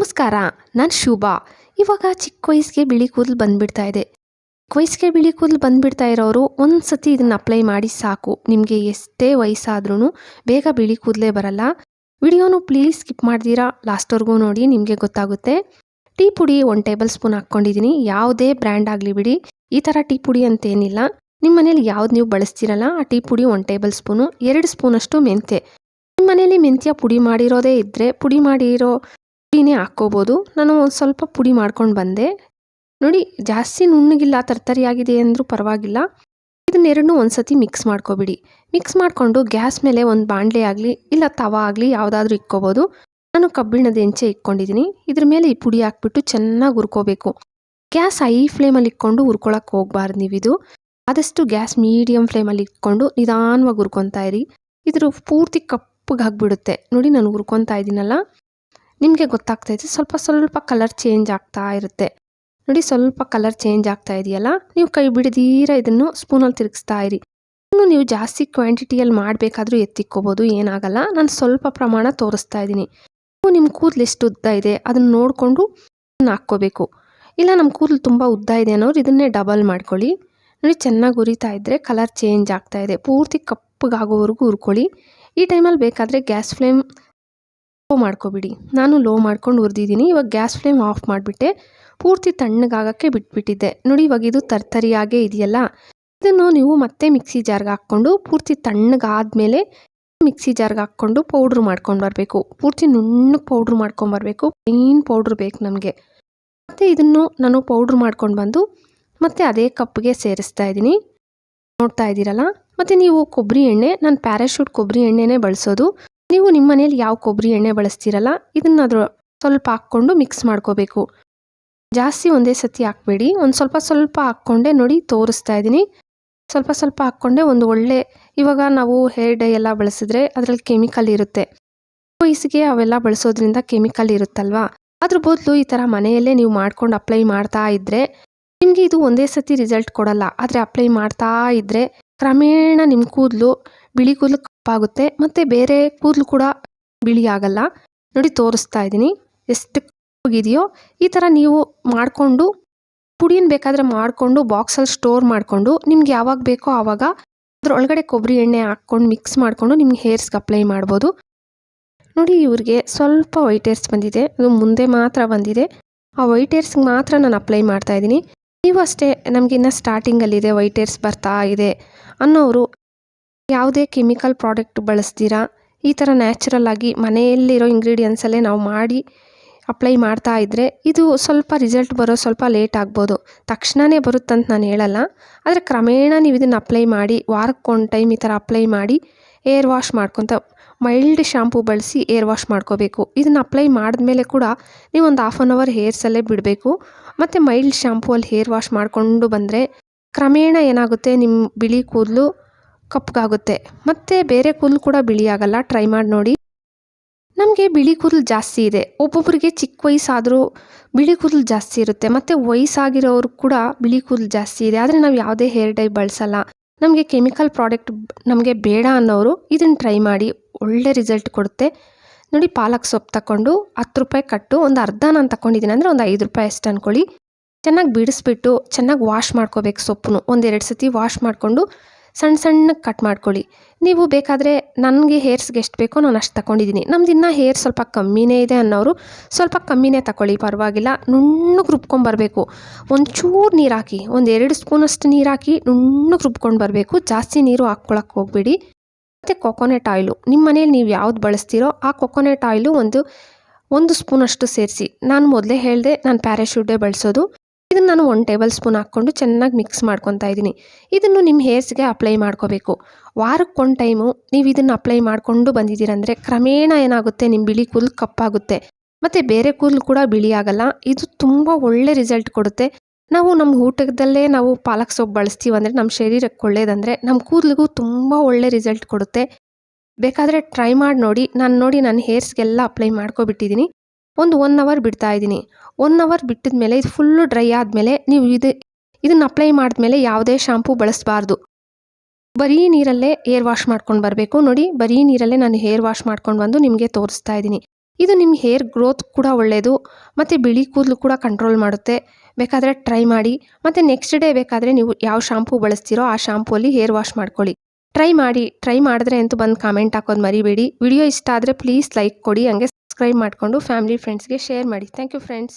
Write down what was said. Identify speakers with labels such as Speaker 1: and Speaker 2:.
Speaker 1: ನಮಸ್ಕಾರ, ನಾನು ಶುಭಾ. ಇವಾಗ ಚಿಕ್ಕ ವಯಸ್ಸಿಗೆ ಬಿಳಿ ಕೂದಲು ಬಂದುಬಿಡ್ತಾ ಇದೆ. ಚಿಕ್ಕ ವಯಸ್ಸಿಗೆ ಬಿಳಿ ಕೂದಲು ಬಂದುಬಿಡ್ತಾ ಇರೋರು ಒಂದು ಸತಿ ಇದನ್ನು ಅಪ್ಲೈ ಮಾಡಿ ಸಾಕು. ನಿಮಗೆ ಎಷ್ಟೇ ವಯಸ್ಸಾದ್ರೂ ಬೇಗ ಬಿಳಿ ಕೂದಲೇ ಬರಲ್ಲ. ವಿಡಿಯೋನು ಪ್ಲೀಸ್ ಸ್ಕಿಪ್ ಮಾಡ್ದಿರಾ ಲಾಸ್ಟ್ವರೆಗೂ ನೋಡಿ ನಿಮಗೆ ಗೊತ್ತಾಗುತ್ತೆ. ಟೀ ಪುಡಿ ಒಂದು ಟೇಬಲ್ ಸ್ಪೂನ್ ಹಾಕ್ಕೊಂಡಿದ್ದೀನಿ ಯಾವುದೇ ಬ್ರ್ಯಾಂಡ್ ಆಗಲಿ ಬಿಡಿ, ಈ ಥರ ಟೀ ಪುಡಿ ಅಂತೇನಿಲ್ಲ. ನಿಮ್ಮ ಮನೇಲಿ ಯಾವ್ದು ನೀವು ಬಳಸ್ತೀರಲ್ಲ, ಆ ಟೀ ಪುಡಿ ಒಂದು ಟೇಬಲ್ ಸ್ಪೂನು ಎರಡು ಸ್ಪೂನಷ್ಟು ಮೆಂತೆ ನಿಮ್ಮ ಮನೇಲಿ ಮೆಂತ್ಯ ಪುಡಿ ಮಾಡಿರೋದೇ ಇದ್ದರೆ ಪುಡಿ ಮಾಡಿರೋ ಪುಡಿನೇ ಹಾಕ್ಕೋಬೋದು. ನಾನು ಒಂದು ಸ್ವಲ್ಪ ಪುಡಿ ಮಾಡ್ಕೊಂಡು ಬಂದೆ. ನೋಡಿ, ಜಾಸ್ತಿ ನುಣ್ಣಗಿಲ್ಲ, ತರ್ತರಿಯಾಗಿದೆ ಅಂದರೂ ಪರವಾಗಿಲ್ಲ. ಇದನ್ನೆರಡನ್ನೂ ಒಂದು ಸತಿ ಮಿಕ್ಸ್ ಮಾಡ್ಕೊಬಿಡಿ. ಮಿಕ್ಸ್ ಮಾಡಿಕೊಂಡು ಗ್ಯಾಸ್ ಮೇಲೆ ಒಂದು ಬಾಣಲೆ ಆಗಲಿ, ಇಲ್ಲ ತವ ಆಗಲಿ ಯಾವುದಾದ್ರೂ ಇಕ್ಕೋಬೋದು ನಾನು ಕಬ್ಬಿಣದ ಹೆಂಚೆ ಇಕ್ಕೊಂಡಿದ್ದೀನಿ ಇದ್ರ ಮೇಲೆ ಈ ಪುಡಿ ಹಾಕ್ಬಿಟ್ಟು ಚೆನ್ನಾಗಿ ಹುರ್ಕೋಬೇಕು. ಗ್ಯಾಸ್ ಹೈ ಫ್ಲೇಮಲ್ಲಿ ಇಟ್ಕೊಂಡು ಹುರ್ಕೊಳಕ್ಕೆ ಹೋಗ್ಬಾರ್ದು ನೀವಿದು. ಆದಷ್ಟು ಗ್ಯಾಸ್ ಮೀಡಿಯಮ್ ಫ್ಲೇಮಲ್ಲಿ ಇಟ್ಕೊಂಡು ನಿಧಾನವಾಗಿ ಹುರ್ಕೊತಾ ಇರಿ. ಇದ್ರ ಪೂರ್ತಿ ಕಪ್ಪಗೆ ಆಗಿಬಿಡುತ್ತೆ. ನೋಡಿ, ನಾನು ಹುರ್ಕೊತಾ ಇದ್ದೀನಲ್ಲ ನಿಮಗೆ ಗೊತ್ತಾಗ್ತೈತೆ ಸ್ವಲ್ಪ ಸ್ವಲ್ಪ ಕಲರ್ ಚೇಂಜ್ ಆಗ್ತಾ ಇರುತ್ತೆ. ನೋಡಿ, ಸ್ವಲ್ಪ ಕಲರ್ ಚೇಂಜ್ ಆಗ್ತಾ ಇದೆಯಲ್ಲ? ನೀವು ಕೈ ಬಿಡದೀರ ಇದನ್ನು ಸ್ಪೂನಲ್ಲಿ ತಿರುಗಿಸ್ತಾ ಇರಿ. ಇನ್ನು ನೀವು ಜಾಸ್ತಿ ಕ್ವಾಂಟಿಟಿಯಲ್ಲಿ ಮಾಡಬೇಕಾದ್ರೂ ಎತ್ತಿಕ್ಕೋಬೋದು, ಏನಾಗಲ್ಲ. ನಾನು ಸ್ವಲ್ಪ ಪ್ರಮಾಣ ತೋರಿಸ್ತಾ ಇದ್ದೀನಿ. ನೀವು ನಿಮ್ಮ ಕೂದಲು ಎಷ್ಟು ಉದ್ದ ಇದೆ, ಅದನ್ನು ನೋಡಿಕೊಂಡು ಹಾಕ್ಕೋಬೇಕು. ಇಲ್ಲ, ನಮ್ಮ ಕೂದಲು ತುಂಬ ಉದ್ದ ಇದೆ ಅನ್ನೋರು ಇದನ್ನೇ ಡಬಲ್ ಮಾಡ್ಕೊಳ್ಳಿ. ನೋಡಿ, ಚೆನ್ನಾಗಿ ಉರಿತಾ ಇದ್ದರೆ ಕಲರ್ ಚೇಂಜ್ ಆಗ್ತಾ ಇದೆ. ಪೂರ್ತಿ ಕಪ್ಪಗಾಗೋವರೆಗೂ ಉರ್ಕೊಳ್ಳಿ ಈ ಟೈಮಲ್ಲಿ ಬೇಕಾದರೆ ಗ್ಯಾಸ್ ಫ್ಲೇಮ್ ಲೋ ಮಾಡ್ಕೊಬಿಡಿ. ನಾನು ಲೋ ಮಾಡ್ಕೊಂಡು ಹುರಿದಿದ್ದೀನಿ. ಇವಾಗ ಗ್ಯಾಸ್ ಫ್ಲೇಮ್ ಆಫ್ ಮಾಡಿಬಿಟ್ಟೆ. ಪೂರ್ತಿ ತಣ್ಣಗಾಗಕ್ಕೆ ಬಿಟ್ಬಿಟ್ಟಿದ್ದೆ. ನೋಡಿ, ಇವಾಗ ಇದು ತರ್ತರಿಯಾಗೇ ಇದೆಯಲ್ಲ? ಇದನ್ನು ನೀವು ಮತ್ತೆ ಮಿಕ್ಸಿ ಜಾರ್ಗೆ ಹಾಕ್ಕೊಂಡು ಪೂರ್ತಿ ತಣ್ಣಗಾದ್ಮೇಲೆ ಮಿಕ್ಸಿ ಜಾರ್ಗೆ ಹಾಕ್ಕೊಂಡು ಪೌಡ್ರ್ ಮಾಡ್ಕೊಂಡು ಬರಬೇಕು. ಪೂರ್ತಿ ನುಣ್ಣಗೆ ಪೌಡ್ರ್ ಮಾಡ್ಕೊಂಬರ್ಬೇಕು ಪ್ಲೇನ್ ಪೌಡ್ರ್ ಬೇಕು ನಮಗೆ. ಮತ್ತು ಇದನ್ನು ನಾನು ಪೌಡ್ರ್ ಮಾಡ್ಕೊಂಡು ಬಂದು ಮತ್ತೆ ಅದೇ ಕಪ್ಗೆ ಸೇರಿಸ್ತಾ ಇದ್ದೀನಿ. ನೋಡ್ತಾ ಇದ್ದೀರಲ್ಲ? ಮತ್ತು ನೀವು ಕೊಬ್ಬರಿ ಎಣ್ಣೆ, ನಾನು ಪ್ಯಾರಾಶೂಟ್ ಕೊಬ್ಬರಿ ಎಣ್ಣೆನೇ ಬಳಸೋದು. ನೀವು ನಿಮ್ಮ ಮನೇಲಿ ಯಾವ ಕೊಬ್ಬರಿ ಎಣ್ಣೆ ಬಳಸ್ತೀರಲ್ಲ ಇದನ್ನ ಅದ್ರ ಸ್ವಲ್ಪ ಹಾಕ್ಕೊಂಡು ಮಿಕ್ಸ್ ಮಾಡ್ಕೋಬೇಕು. ಜಾಸ್ತಿ ಒಂದೇ ಸತಿ ಹಾಕ್ಬೇಡಿ. ಒಂದು ಸ್ವಲ್ಪ ಸ್ವಲ್ಪ ಹಾಕ್ಕೊಂಡೆ ನೋಡಿ ತೋರಿಸ್ತಾ ಇದ್ದೀನಿ. ಸ್ವಲ್ಪ ಸ್ವಲ್ಪ ಹಾಕ್ಕೊಂಡೆ ಒಂದು ಒಳ್ಳೆ, ಇವಾಗ ನಾವು ಹೇರ್ ಡೈ ಎಲ್ಲ ಬಳಸಿದ್ರೆ ಅದರಲ್ಲಿ ಕೆಮಿಕಲ್ ಇರುತ್ತೆ. ವಯಸ್ಸಿಗೆ ಅವೆಲ್ಲ ಬಳಸೋದ್ರಿಂದ ಕೆಮಿಕಲ್ ಇರುತ್ತಲ್ವಾ? ಅದ್ರ ಬದಲು ಈ ಥರ ಮನೆಯಲ್ಲೇ ನೀವು ಮಾಡ್ಕೊಂಡು ಅಪ್ಲೈ ಮಾಡ್ತಾ ಇದ್ರೆ, ನಿಮಗೆ ಇದು ಒಂದೇ ಸತಿ ರಿಸಲ್ಟ್ ಕೊಡಲ್ಲ. ಆದರೆ ಅಪ್ಲೈ ಮಾಡ್ತಾ ಇದ್ರೆ ಕ್ರಮೇಣ ನಿಮ್ಮ ಕೂದಲು ಬಿಳಿ ಕೂದಲು ಕಪ್ಪಾಗುತ್ತೆ ಮತ್ತು ಬೇರೆ ಕೂದಲು ಕೂಡ ಬಿಳಿ ಆಗಲ್ಲ. ನೋಡಿ, ತೋರಿಸ್ತಾ ಇದ್ದೀನಿ. ಎಷ್ಟು ಕಪ್ಪಗಿದೆಯೋ ಈ ಥರ ನೀವು ಮಾಡಿಕೊಂಡು ಪುಡಿನ ಬೇಕಾದರೆ ಮಾಡಿಕೊಂಡು, ಬಾಕ್ಸಲ್ಲಿ ಸ್ಟೋರ್ ಮಾಡಿಕೊಂಡು, ನಿಮ್ಗೆ ಯಾವಾಗ ಬೇಕೋ ಆವಾಗ ಅದ್ರೊಳಗಡೆ ಕೊಬ್ಬರಿ ಎಣ್ಣೆ ಹಾಕ್ಕೊಂಡು, ಮಿಕ್ಸ್ ಮಾಡಿಕೊಂಡು ನಿಮ್ಗೆ ಹೇರ್ಸ್ಗೆ ಅಪ್ಲೈ ಮಾಡ್ಬೋದು. ನೋಡಿ, ಇವ್ರಿಗೆ ಸ್ವಲ್ಪ ವೈಟ್ ಹೇರ್ಸ್ ಬಂದಿದೆ. ಅದು ಮುಂದೆ ಮಾತ್ರ ಬಂದಿದೆ. ಆ ವೈಟ್ ಹೇರ್ಸ್ಗೆ ಮಾತ್ರ ನಾನು ಅಪ್ಲೈ ಮಾಡ್ತಾ ಇದ್ದೀನಿ. ನೀವು ಅಷ್ಟೇ ನಮಗಿನ್ನ ಸ್ಟಾರ್ಟಿಂಗಲ್ಲಿದೆ ವೈಟ್ ಹೇರ್ಸ್ ಬರ್ತಾ ಇದೆ ಅನ್ನೋರು ಯಾವುದೇ ಕೆಮಿಕಲ್ ಪ್ರಾಡಕ್ಟ್ ಬಳಸ್ತೀರಾ? ಈ ಥರ ನ್ಯಾಚುರಲ್ ಆಗಿ ಮನೆಯಲ್ಲಿರೋ ಇಂಗ್ರೀಡಿಯೆಂಟ್ಸಲ್ಲೇ ನಾವು ಮಾಡಿ ಅಪ್ಲೈ ಮಾಡ್ತಾ ಇದ್ದರೆ ಇದು ಸ್ವಲ್ಪ ರಿಸಲ್ಟ್ ಬರೋ ಸ್ವಲ್ಪ ಲೇಟ್ ಆಗ್ಬೋದು. ತಕ್ಷಣವೇ ಬರುತ್ತಂತ ನಾನು ಹೇಳಲ್ಲ. ಆದರೆ ಕ್ರಮೇಣ ನೀವು ಇದನ್ನು ಅಪ್ಲೈ ಮಾಡಿ ವಾರಕ್ಕೊಂದು ಟೈಮ್ ಈ ಥರ ಅಪ್ಲೈ ಮಾಡಿ ಏರ್ ವಾಶ್ ಮಾಡ್ಕೊತ ಮೈಲ್ಡ್ ಶಾಂಪೂ ಬಳಸಿ ಏರ್ ವಾಶ್ ಮಾಡ್ಕೋಬೇಕು. ಇದನ್ನು ಅಪ್ಲೈ ಮಾಡಿದ್ಮೇಲೆ ಕೂಡ ನೀವು ಒಂದು ಹಾಫ್ ಆನ್ ಅವರ್ ಹೇರ್ಸಲ್ಲೇ ಬಿಡಬೇಕು. ಮತ್ತು ಮೈಲ್ಡ್ ಶಾಂಪೂಲ್ಲಿ ಹೇರ್ ವಾಶ್ ಮಾಡಿಕೊಂಡು ಬಂದರೆ ಕ್ರಮೇಣ ಏನಾಗುತ್ತೆ? ನಿಮ್ಮ ಬಿಳಿ ಕೂದಲು ಕಪ್ಪಗಾಗುತ್ತೆ. ಮತ್ತು ಬೇರೆ ಕೂದಲು ಕೂಡ ಬಿಳಿ ಆಗಲ್ಲ ಟ್ರೈ ಮಾಡಿ ನೋಡಿ. ನಮಗೆ ಬಿಳಿ ಕೂದಲು ಜಾಸ್ತಿ ಇದೆ. ಒಬ್ಬೊಬ್ಬರಿಗೆ ಚಿಕ್ಕ ವಯಸ್ಸಾದರೂ ಬಿಳಿ ಕೂದಲು ಜಾಸ್ತಿ ಇರುತ್ತೆ. ಮತ್ತು ವಯಸ್ಸಾಗಿರೋರು ಕೂಡ ಬಿಳಿ ಕೂದಲು ಜಾಸ್ತಿ ಇದೆ. ಆದರೆ ನಾವು ಯಾವುದೇ ಹೇರ್ ಡೈ ಬಳಸಲ್ಲ. ನಮಗೆ ಕೆಮಿಕಲ್ ಪ್ರಾಡಕ್ಟ್ ನಮಗೆ ಬೇಡ ಅನ್ನೋರು ಇದನ್ನು ಟ್ರೈ ಮಾಡಿ. ಒಳ್ಳೆ ರಿಸಲ್ಟ್ ಕೊಡುತ್ತೆ. ನೋಡಿ, ಪಾಲಕ್ ಸೊಪ್ಪು ತಗೊಂಡು ಹತ್ತು ರೂಪಾಯಿ ಕಟ್ಟು. ಒಂದು ಅರ್ಧ ನಾನು ತಗೊಂಡಿದ್ದೀನಿ ಅಂದರೆ ಒಂದು ಐದು ರೂಪಾಯಿ ಅಷ್ಟು ಅಂದ್ಕೊಳ್ಳಿ ಚೆನ್ನಾಗಿ ಬಿಡಿಸ್ಬಿಟ್ಟು, ಚೆನ್ನಾಗಿ ವಾಶ್ ಮಾಡ್ಕೋಬೇಕು ಸೊಪ್ಪನ್ನು ಒಂದೆರಡು ಸತಿ ವಾಶ್ ಮಾಡಿಕೊಂಡು ಸಣ್ಣ ಸಣ್ಣಗೆ ಕಟ್ ಮಾಡ್ಕೊಳ್ಳಿ. ನೀವು ಬೇಕಾದರೆ ನನಗೆ ಹೇರ್ಸ್ಗೆ ಎಷ್ಟು ಬೇಕೋ ನಾನು ಅಷ್ಟು ತಗೊಂಡಿದ್ದೀನಿ ನಮ್ದು ಇನ್ನೂ ಹೇರ್ ಸ್ವಲ್ಪ ಕಮ್ಮಿನೇ ಇದೆ ಅನ್ನೋರು ಸ್ವಲ್ಪ ಕಮ್ಮಿನೇ ತಗೊಳ್ಳಿ ಪರವಾಗಿಲ್ಲ. ನುಣ್ಣಗೆ ರುಬ್ಕೊಂಬರ್ಬೇಕು ಒಂಚೂರು ನೀರು ಹಾಕಿ, ಒಂದು ಎರಡು ಸ್ಪೂನಷ್ಟು ನೀರು ಹಾಕಿ ನುಣ್ಣಗೆ ರುಬ್ಕೊಂಡು ಬರಬೇಕು. ಜಾಸ್ತಿ ನೀರು ಹಾಕ್ಕೊಳಕ್ಕೆ ಹೋಗ್ಬೇಡಿ. ಮತ್ತು ಕೊಕೊನೆಟ್ ಆಯಿಲು ನಿಮ್ಮ ಮನೇಲಿ ನೀವು ಯಾವ್ದು ಬಳಸ್ತೀರೋ ಆ ಕೊಕೊನೆಟ್ ಆಯಿಲು ಒಂದು ಒಂದು ಸ್ಪೂನಷ್ಟು ಸೇರಿಸಿ. ನಾನು ಮೊದಲೇ ಹೇಳಿದೆ, ನಾನು ಪ್ಯಾರಾಶೂಟೇ ಬಳಸೋದು. ಇದನ್ನು ನಾನು ಒನ್ ಟೇಬಲ್ ಸ್ಪೂನ್ ಹಾಕ್ಕೊಂಡು ಚೆನ್ನಾಗಿ ಮಿಕ್ಸ್ ಮಾಡ್ಕೊತಾ ಇದ್ದೀನಿ. ಇದನ್ನು ನಿಮ್ಮ ಹೇರ್ಸ್ಗೆ ಅಪ್ಲೈ ಮಾಡ್ಕೋಬೇಕು. ವಾರಕ್ಕೊಂದು ಟೈಮು ನೀವು ಇದನ್ನು ಅಪ್ಲೈ ಮಾಡಿಕೊಂಡು ಬಂದಿದ್ದೀರಂದರೆ ಕ್ರಮೇಣ ಏನಾಗುತ್ತೆ? ನಿಮ್ಮ ಬಿಳಿ ಕೂದಲು ಕಪ್ಪಾಗುತ್ತೆ. ಮತ್ತು ಬೇರೆ ಕೂದಲು ಕೂಡ ಬಿಳಿ ಆಗಲ್ಲ. ಇದು ತುಂಬ ಒಳ್ಳೆ ರಿಸಲ್ಟ್ ಕೊಡುತ್ತೆ. ನಾವು ನಮ್ಮ ಊಟದಲ್ಲೇ ನಾವು ಪಾಲಕ್ ಸೊಪ್ಪು ಬಳಸ್ತೀವಿ ಅಂದರೆ ನಮ್ಮ ಶರೀರಕ್ಕೆ ಒಳ್ಳೇದಂದರೆ ನಮ್ಮ ಕೂದಲಿಗೂ ತುಂಬ ಒಳ್ಳೆ ರಿಸಲ್ಟ್ ಕೊಡುತ್ತೆ. ಬೇಕಾದರೆ ಟ್ರೈ ಮಾಡಿ ನೋಡಿ. ನಾನು ನೋಡಿ ನನ್ನ ಹೇರ್ಸ್ಗೆಲ್ಲ ಅಪ್ಲೈ ಮಾಡ್ಕೊಬಿಟ್ಟಿದ್ದೀನಿ. ಒಂದು ಒನ್ ಅವರ್ ಬಿಡ್ತಾ ಇದ್ದೀನಿ. ಒನ್ ಅವರ್ ಬಿಟ್ಟಿದ ಮೇಲೆ ಇದು ಫುಲ್ಲು ಡ್ರೈ ಆದಮೇಲೆ ನೀವು ಇದು, ಇದನ್ನು ಅಪ್ಲೈ ಮಾಡಿದ್ಮೇಲೆ ಯಾವುದೇ ಶಾಂಪೂ ಬಳಸಬಾರ್ದು. ಬರೀ ನೀರಲ್ಲೇ ಏರ್ ವಾಶ್ ಮಾಡ್ಕೊಂಡು ಬರಬೇಕು. ನೋಡಿ, ಬರೀ ನೀರಲ್ಲೇ ನಾನು ಹೇರ್ ವಾಶ್ ಮಾಡ್ಕೊಂಡು ಬಂದು ನಿಮಗೆ ತೋರಿಸ್ತಾ ಇದ್ದೀನಿ. ಇದು ನಿಮ್ಮ ಹೇರ್ ಗ್ರೋತ್ ಕೂಡ ಒಳ್ಳೆಯದು ಮತ್ತು ಬಿಳಿ ಕೂದಲು ಕೂಡ ಕಂಟ್ರೋಲ್ ಮಾಡುತ್ತೆ. ಬೇಕಾದರೆ ಟ್ರೈ ಮಾಡಿ. ಮತ್ತು ನೆಕ್ಸ್ಟ್ ಡೇ ಬೇಕಾದರೆ ನೀವು ಯಾವ ಶಾಂಪೂ ಬಳಸ್ತೀರೋ ಆ ಶಾಂಪೂಲಿ ಹೇರ್ ವಾಶ್ ಮಾಡ್ಕೊಳ್ಳಿ. ಟ್ರೈ ಮಾಡಿ. ಟ್ರೈ ಮಾಡಿದ್ರೆ ಅಂತೂ ಬಂದು ಕಾಮೆಂಟ್ ಹಾಕೋದು ಮರಿಬೇಡಿ. ವಿಡಿಯೋ ಇಷ್ಟ ಆದರೆ ಪ್ಲೀಸ್ ಲೈಕ್ ಕೊಡಿ. ಹಂಗೆ ಸಬ್ಸ್ಕ್ರೈಬ್ ಮಾಡಿಕೊಂಡು ಫ್ಯಾಮಿಲಿ ಫ್ರೆಂಡ್ಸ್ಗೆ ಶೇರ್ ಮಾಡಿ. Thank you friends